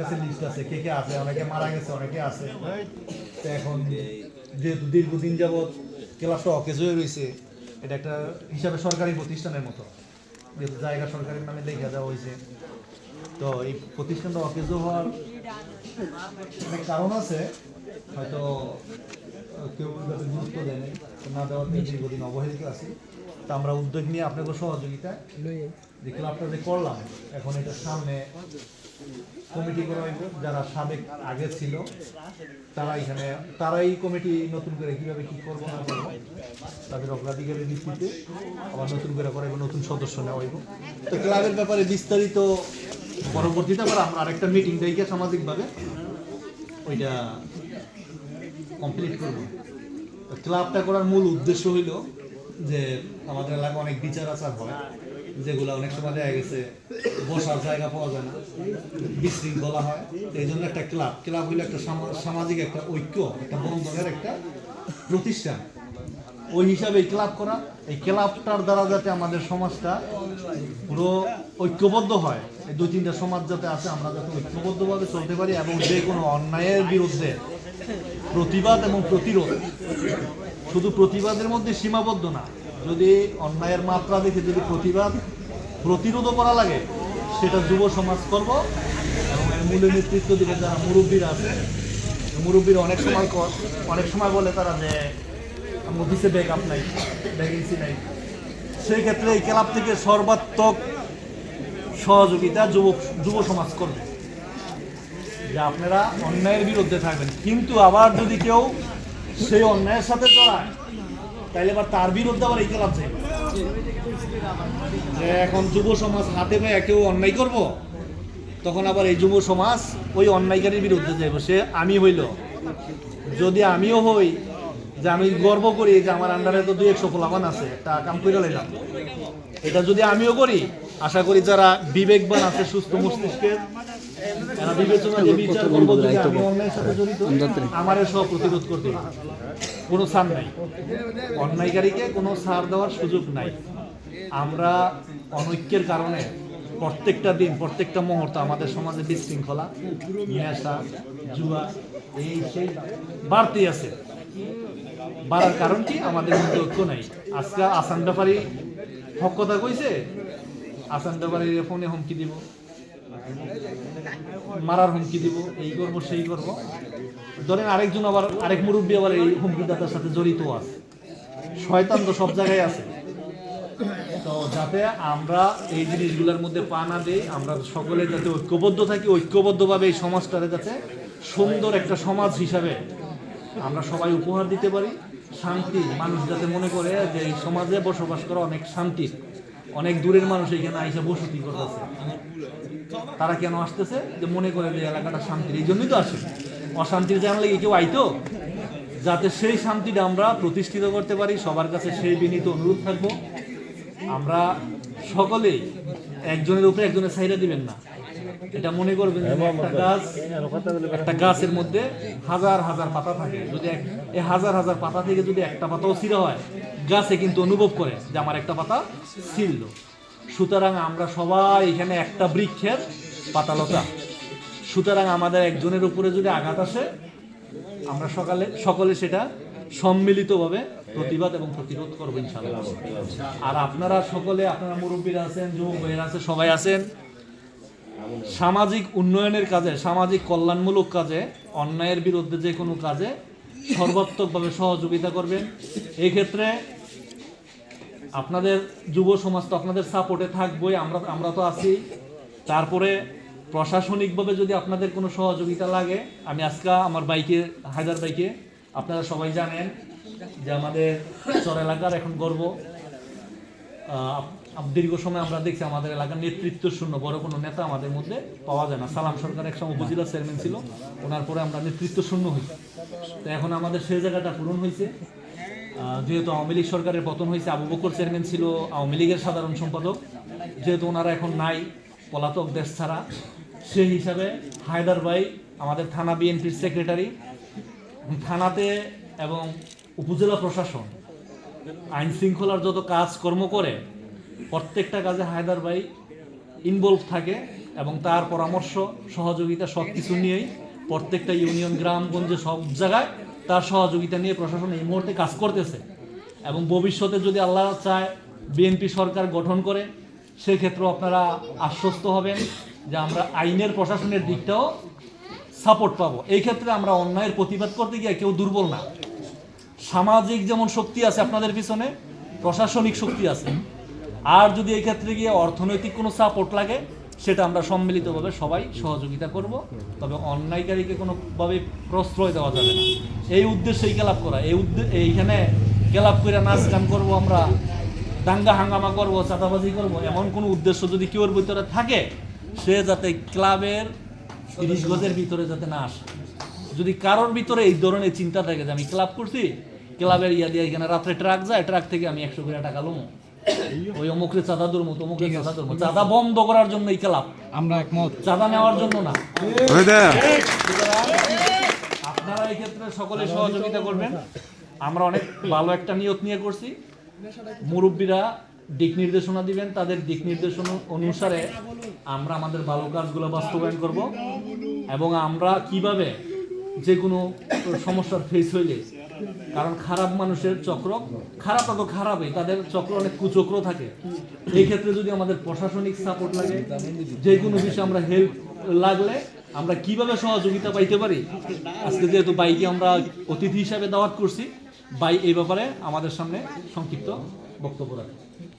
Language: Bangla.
কাছে লিস্ট আছে কে কে আছে অনেকে মারা গেছে অনেকে আছে। তো এখন যেহেতু দীর্ঘদিন যাবৎ ক্লাসটা অকেজ হয়ে রয়েছে এটা একটা হিসাবে সরকারি প্রতিষ্ঠানের মতো। যেহেতু জায়গা সরকারি নামে দেখা দেওয়া হয়েছে। তো এই প্রতিষ্ঠানটা অকেজ হওয়ার কারণ আছে। হয়তো কেউ গুরুত্ব দেয়নি না দেওয়াতে দীর্ঘদিন অবহেলিত আছি। তা আমরা উদ্যোগ নিয়ে আপনাকে সহযোগিতায় যে ক্লাবটা যে করলাম। এখন এটা সামনে কমিটি করা যারা সাবেক আগে ছিল তারা এখানে তারাই কমিটি নতুন করে কীভাবে কি করব না করব তাদের অগ্রাধিকারের ভিত্তিতে আবার নতুন করে করাইব নতুন সদস্য নেওয়া হইব। তো ক্লাবের ব্যাপারে বিস্তারিত পরবর্তীতে আবার আমরা আরেকটা মিটিং ডেকে সামাজিকভাবে ওইটা কমপ্লিট করব। ক্লাবটা করার মূল উদ্দেশ্য হইল যে আমাদের এলাকায় অনেক বিচার আচার হয়, যেগুলো অনেক সময় দেখা গেছে বসার জায়গা পাওয়া যায় না, বিশৃঙ্খলা হয়। এই জন্য একটা ক্লাব ক্লাব হইল একটা সামা- সামাজিক একটা ঐক্য, একটা বন্ধনের একটা প্রতিষ্ঠান। ওই হিসাবে এই ক্লাব করা, এই ক্লাবটার দ্বারা যাতে আমাদের সমাজটা পুরো ঐক্যবদ্ধ হয়, এই দুই তিনটা সমাজ যাতে আছে, আমরা যাতে ঐক্যবদ্ধভাবে চলতে পারি এবং যে কোনো অন্যায়ের বিরুদ্ধে প্রতিবাদ এবং প্রতিরোধ শুধু প্রতিবাদের মধ্যে সীমাবদ্ধ না, যদি অন্যায়ের মাত্রা দেখে যদি প্রতিবাদ প্রতিরোধও করা লাগে, সেটা যুব সমাজ করব এবং এর মূলে নেতৃত্ব দিবে যারা মুরব্বীরা আছে। মুরব্বীরা অনেক সময় কর- অনেক সময় বলে তারা যে অফিসে ব্যাক আপ নাই ভ্যাকেন্সি নাই। সেই ক্ষেত্রে এই ক্লাব থেকে সর্বাত্মক সহযোগিতা যুব যুব সমাজ করবে। যে আপনারা অন্যায়ের বিরুদ্ধে থাকবেন। কিন্তু আবার যদি কেউ সেই অন্যায়ের সাথে জড়ায়, তাইলে আবার তার বিরুদ্ধে আবার এই চাইবে যে এখন যুব সমাজ হাতে পায়ে কেউ অন্যায় করব, তখন আবার এই যুব সমাজ ওই অন্যায়কারীর বিরুদ্ধে যাইব। সে আমি হইল। যদি আমিও হই, যে আমি গর্ব করি যে আমার আন্ডারে তো দুই একশো ফলাফান আছে, তা কাম করে লাইলাম। এটা যদি আমিও করি, আশা করি যারা বিবেকবান আছে, সুস্থ মস্তিষ্কের বিবেচনা যে বিচার করব যদি আমি অন্যায়ের সাথে জড়িত আমার সব প্রতিরোধ করতে কোনো ছাড় নাই। অন্যায়কারীকে কোনো ছাড় দেওয়ার সুযোগ নাই। আমরা অনৈক্যের কারণে প্রত্যেকটা দিন প্রত্যেকটা মুহূর্ত আমাদের সমাজে বিশৃঙ্খলা নেশা জুয়া এই সেই বাড়তি আছে। বাড়ার কারণ কি? আমাদের মধ্যে ঐক্য নাই। আজকে আসান ব্যাপারী হক কথা কইছে? আসান ব্যাপারীর ফোনে হুমকি দিব। মারার হুমকি দিব, এই করব, সেই করব। ধরেন আরেকজন আবার, আরেক মুরব্বী আবার এই হুমকিদাতার সাথে জড়িত আছে। শয়তান তো সব জায়গায় আছে। তো যাতে আমরা এই জিনিসগুলোর মধ্যে পা না দিই, আমরা সকলে যাতে ঐক্যবদ্ধ থাকি, ঐক্যবদ্ধভাবে এই সমাজটারে যাতে সুন্দর একটা সমাজ হিসাবে আমরা সবাই উপহার দিতে পারি। শান্তি, মানুষ যাতে মনে করে যে এই সমাজে বসবাস করা অনেক শান্তি। অনেক দূরের মানুষ এখানে আইসা বসতি করতেছে। তারা কেন আসতেছে? যে মনে করে যে এলাকাটা শান্তির, এই জন্যই তো আসে। অশান্তির জানলে এই কেউ আইতো? যাতে সেই শান্তিটা আমরা প্রতিষ্ঠিত করতে পারি, সবার কাছে সেই বিনীত অনুরোধ থাকব। আমরা সকলেই একজনের উপরে একজনের সাইডা দিবেন না। এটা মনে করবেন যে একটা গাছ একটা গাছের মধ্যে হাজার হাজার পাতা থাকে। যদি এই হাজার হাজার পাতা থেকে যদি একটা পাতাও ছিঁড়া হয় গাছে কিন্তু অনুভব করে যে আমার একটা পাতা ছিঁড়ল। সুতরাং আমরা সবাই এখানে একটা বৃক্ষের পাতালতা। সুতরাং আমাদের একজনের উপরে যদি আঘাত আসে আমরা সকালে সকলে সেটা সম্মিলিতভাবে প্রতিবাদ এবং প্রতিরোধ করব ইনশাআল্লাহ। আর আপনারা সকলে আপনারা মুরব্বীরা আছেন যুবক ভাইয়েরা আছে সবাই আছেন সামাজিক উন্নয়নের কাজে, সামাজিক কল্যাণমূলক কাজে, অন্যায়ের বিরুদ্ধে যে কোনো কাজে সর্বাত্মকভাবে সহযোগিতা করবেন। এই ক্ষেত্রে আপনাদের যুব সমাজ তো আপনাদের সাপোর্টে থাকবই, আমরা আমরা তো আছি। তারপরে প্রশাসনিকভাবে যদি আপনাদের কোনো সহযোগিতা লাগে, আমি আজকে আমার বাইকে হায়দার বাইকে আপনারা সবাই জানেন যে আমাদের চর এলাকার এখন গর্ব। দীর্ঘ সময় আমরা দেখছি আমাদের এলাকার নেতৃত্ব শূন্য, বড় কোনো নেতা আমাদের মধ্যে পাওয়া যায় না। সালাম সরকার এক সময় উপজেলা চেয়ারম্যান ছিল, ওনার পরে আমরা নেতৃত্ব শূন্য হই তো এখন আমাদের সেই জায়গাটা পূরণ হয়েছে। যেহেতু আওয়ামী লীগ সরকারের পতন হয়েছে, আবু বকর চেয়ারম্যান ছিল আওয়ামী লীগের সাধারণ সম্পাদক। যেহেতু ওনারা এখন নাই, পলাতক দেশ ছাড়া, সেই হিসাবে হায়দার ভাই আমাদের থানা বিএনপির সেক্রেটারি থানাতে এবং উপজেলা প্রশাসন, আইন শৃঙ্খলার যত কাজ কর্ম করে প্রত্যেকটা কাজে হায়দার ভাই ইনভলভ থাকে এবং তার পরামর্শ, সহযোগিতা সব কিছু নিয়েই প্রত্যেকটা ইউনিয়ন গ্রামগঞ্জে সব জায়গায় তার সহযোগিতা নিয়ে প্রশাসন এই মুহূর্তে কাজ করতেছে। এবং ভবিষ্যতে যদি আল্লাহ চায় বিএনপি সরকার গঠন করে, সেক্ষেত্রেও আপনারা আশ্বস্ত হবেন যে আমরা আইনের, প্রশাসনের দিকটাও সাপোর্ট পাবো। এই ক্ষেত্রে আমরা অন্যায়ের প্রতিবাদ করতে গিয়ে কেউ দুর্বল না। সামাজিক যেমন শক্তি আছে আপনাদের পিছনে, প্রশাসনিক শক্তি আছে। আর যদি এই ক্ষেত্রে গিয়ে অর্থনৈতিক কোনো সাপোর্ট লাগে, সেটা আমরা সম্মিলিতভাবে সবাই সহযোগিতা করব। তবে অন্যায়কারীকে কোনোভাবে প্রশ্রয় দেওয়া যাবে না। এই উদ্দেশ্যেই ক্লাব করা। এই এইখানে ক্লাব করে নাচ গান করব আমরা, দাঙ্গা হাঙ্গামা করব, চাঁদাবাজি করব, এমন কোনো উদ্দেশ্য যদি কেউর ভিতরে থাকে, সে যাতে ক্লাবের তিরিশ গজের ভিতরে যাতে না আসে। যদি কারোর ভিতরে এই ধরনের চিন্তা থাকে যে আমি ক্লাব করছি, ক্লাবের ইয়া দিয়ে এখানে রাত্রে ট্রাক যায়, ট্রাক থেকে আমি একশো করে টাকা লমো। ওই অমুকরে চাঁদা ধরবো তমুকরে চাঁদা ধরবো চাঁদা বন্ধ করার জন্য এই ক্লাব আমরা একমত। চাঁদা নেওয়ার জন্য না। আপনারা এই ক্ষেত্রে সকলে সহযোগিতা করবেন। আমরা অনেক ভালো একটা নিয়ত নিয়ে করছি। মুরব্বীরা দিক নির্দেশনা দিবেন। তাদের দিক নির্দেশনা অনুসারে আমরা আমাদের ভালো কাজগুলো বাস্তবায়ন করব এবং আমরা কীভাবে যে কোনো সমস্যার ফেস হইলে কারণ খারাপ মানুষের চক্র, খারাপ তো খারাপই, তাদের চক্র অনেক কুচক্র থাকে। এই ক্ষেত্রে যদি আমাদের প্রশাসনিক সাপোর্ট লাগে যে কোনো বিষয়ে আমরা হেল্প লাগলে আমরা কীভাবে সহযোগিতা পাইতে পারি? আজকে যেহেতু বাইকে আমরা অতিথি হিসাবে দাওয়াত করছি বাই এই ব্যাপারে আমাদের সামনে সংক্ষিপ্ত বক্তব্য রাখে।